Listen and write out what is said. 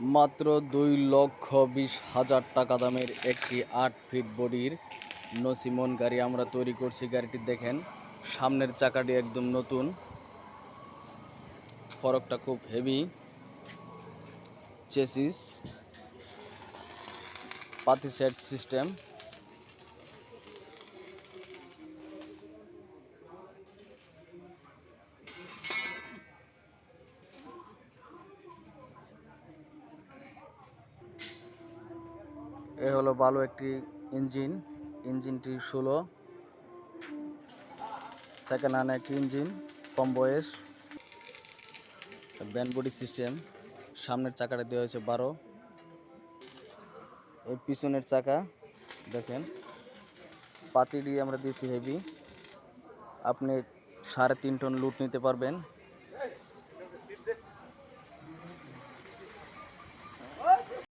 মাত্র দুই লক্ষ বিশ হাজার টাকা দামের একটি আট ফিট বডির নসিমন গাড়ি আমরা তৈরি করছি। গাড়িটি দেখেন, সামনের চাকাটি একদম নতুন। ফরকটা খুব হেভি চেসিস পাতি সেট সিস্টেম এ হলো ভালো একটি ইঞ্জিন, ইঞ্জিনটি ষোলো। সেকেন্ড হ্যান্ড একটি ইঞ্জিন, কম বয়স। ব্যান্ড বডি সিস্টেম, সামনের চাকাটা দেওয়া হয়েছে বারো। এই পিছনের চাকা, দেখেন পাতিটি আমরা দিয়েছি হেভি আপনি সাড়ে তিন টন লুট নিতে পারবেন।